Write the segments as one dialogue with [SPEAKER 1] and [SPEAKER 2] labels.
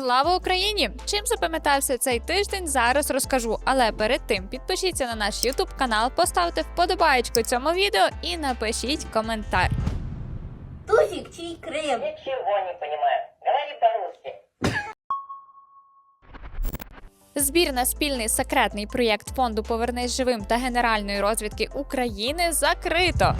[SPEAKER 1] Слава Україні! Чим запам'ятався цей тиждень? Зараз розкажу. Але перед тим підпишіться на наш YouTube канал, поставте вподобаєчку цьому відео і напишіть коментар.
[SPEAKER 2] Тузик, чей крем?
[SPEAKER 3] Ничего не понимаю. Говори по-русски.
[SPEAKER 1] Збір на спільний секретний проєкт фонду Повернись живим та Генеральної розвідки України закрито.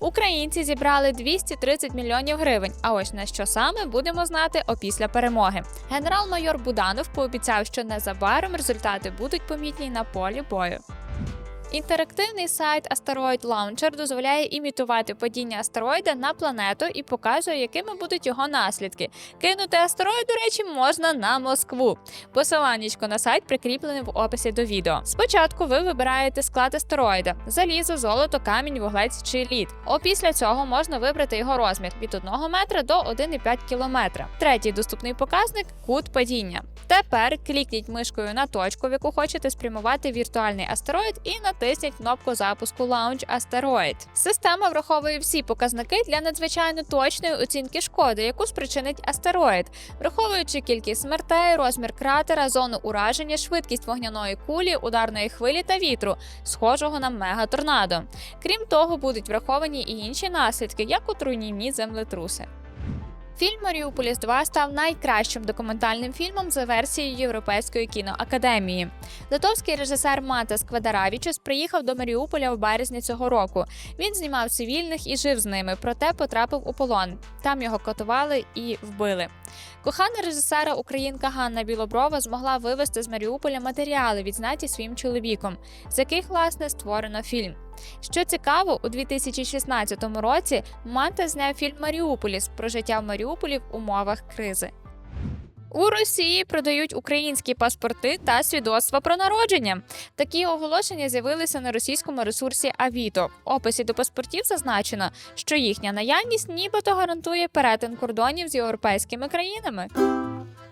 [SPEAKER 1] Українці зібрали 230 мільйонів гривень. А ось на що саме будемо знати опісля перемоги. Генерал-майор Буданов пообіцяв, що незабаром результати будуть помітні на полі бою. Інтерактивний сайт Asteroid Launcher дозволяє імітувати падіння астероїда на планету і показує, якими будуть його наслідки. Кинути астероїд, до речі, можна на Москву. Посиланнячко на сайт прикріплене в описі до відео. Спочатку ви вибираєте склад астероїда: залізо, золото, камінь, вуглець чи лід. Опісля цього можна вибрати його розмір від 1 метра до 1,5 кілометра. Третій доступний показник кут падіння. Тепер клікніть мишкою на точку, в яку хочете спрямувати віртуальний астероїд, і натисніть кнопку запуску Launch Asteroid. Система враховує всі показники для надзвичайно точної оцінки шкоди, яку спричинить астероїд, враховуючи кількість смертей, розмір кратера, зону ураження, швидкість вогняної кулі, ударної хвилі та вітру, схожого на мегаторнадо. Крім того, будуть враховані і інші наслідки, як от руйнівні землетруси. Фільм Маріуполіс 2 став найкращим документальним фільмом за версією Європейської кіноакадемії. Литовський режисер Матас Квадаравічус приїхав до Маріуполя в березні цього року. Він знімав цивільних і жив з ними, проте потрапив у полон. Там його катували і вбили. Кохана режисера українка Ганна Білоброва змогла вивезти з Маріуполя матеріали, відзнаті своїм чоловіком, з яких власне створено фільм. Що цікаво, у 2016 році Манта зняв фільм Маріуполіс про життя в Маріуполі в умовах кризи. У Росії продають українські паспорти та свідоцтва про народження. Такі оголошення з'явилися на російському ресурсі Авіто. В описі до паспортів зазначено, що їхня наявність нібито гарантує перетин кордонів з європейськими країнами.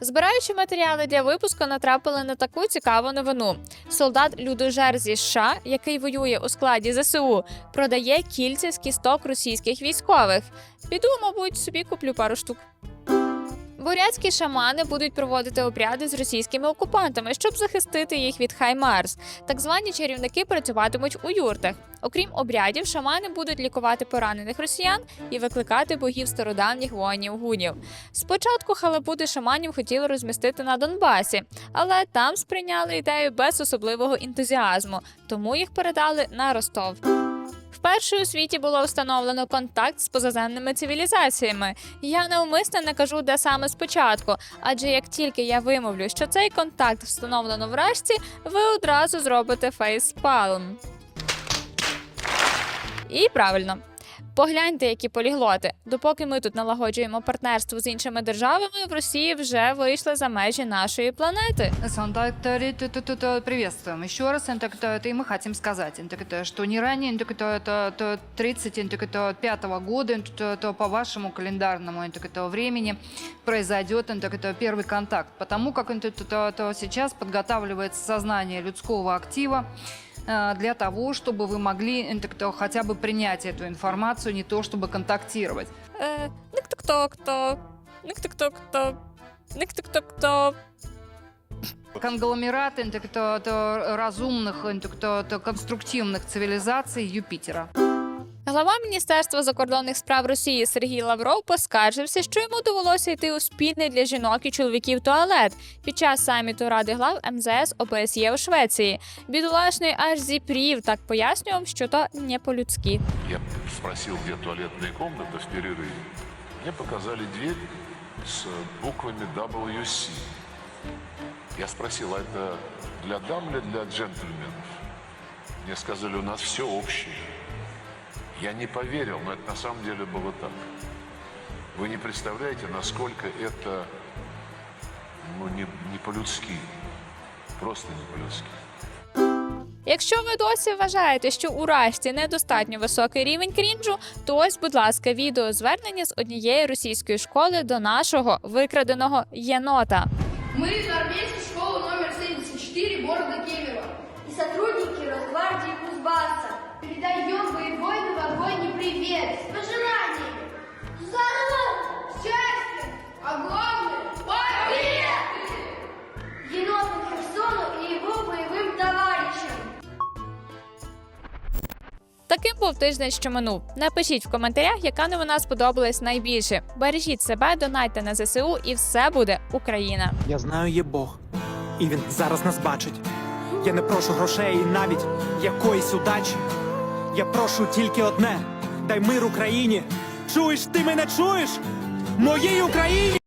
[SPEAKER 1] Збираючи матеріали для випуску, натрапили на таку цікаву новину. Солдат людожер зі США, який воює у складі ЗСУ, продає кільця з кісток російських військових. Піду, мабуть, собі куплю пару штук. Бурятські шамани будуть проводити обряди з російськими окупантами, щоб захистити їх від Хаймарс. Так звані чарівники працюватимуть у юртах. Окрім обрядів, шамани будуть лікувати поранених росіян і викликати богів стародавніх воїнів гунів. Спочатку халабуди шаманів хотіли розмістити на Донбасі, але там сприйняли ідею без особливого ентузіазму, тому їх передали на Ростов. Вперше у світі було встановлено контакт з позаземними цивілізаціями. Я навмисно не кажу, де саме спочатку, адже як тільки я вимовлю, що цей контакт встановлено врешті, ви одразу зробите фейспалм. І правильно. Погляньте, які поліглоти. Допоки ми тут налагоджуємо партнерство з іншими державами, в Росії вже вийшли за межі нашої планети.
[SPEAKER 4] Сандактори, приветствуем еще раз. Это, это, это и мы хотим сказать, это, это, что не ранее, это, это, это, это 35 года, это, это по вашему календарному это, это времени произойдет это, это первый контакт. Потому как это, это, это сейчас подготавливается сознание людского актива э, для того, чтобы вы могли это, это, хотя бы принять эту информацию, не то чтобы контактировать.
[SPEAKER 1] Е, ник-ток-ток-ток, ник-ток-ток-ток, ник-ток-ток-ток.
[SPEAKER 4] Конгломерат это, это, это разумных, это, это, это конструктивных цивилизаций Юпитера.
[SPEAKER 1] Глава Міністерства закордонних справ Росії Сергій Лавров поскаржився, що йому довелося йти у спільний для жінок і чоловіків туалет під час саміту Ради глав МЗС ОБСЄ у Швеції. Бідолашний аж зіпрів так пояснював, що то не по-людськи.
[SPEAKER 5] Я спросил, где туалетная комната в перерыве. Мне показали дверь с буквами WC. Я спросил, а это для дам или для джентльменов? Мне сказали, у нас все общее. Я не поверил, но это на самом деле было так. Вы не представляете, насколько это ну, не, не по-людски. Просто не по-людски.
[SPEAKER 1] Якщо ви досі вважаєте, що у Рашці недостатньо високий рівень крінжу, то ось, будь ласка, відео звернення з однієї російської школи до нашого викраденого єнота.
[SPEAKER 6] Мы из армейской школы номер 74 города Кемерово.
[SPEAKER 2] И сотрудники Росгвардии Кузбасса передаем боевой новогодний привет с пожеланием здоровья, счастья, а главное победы! Еноту Херсону и его боевым товарищам.
[SPEAKER 1] Таким був тиждень, що минув. Напишіть в коментарях, яка новина сподобалась найбільше. Бережіть себе, донайте на ЗСУ, і все буде Україна.
[SPEAKER 6] Я знаю, є Бог, і він зараз нас бачить. Я не прошу грошей і навіть якоїсь удачі. Я прошу тільки одне: дай мир Україні. Чуєш, ти мене чуєш? Моїй Україні!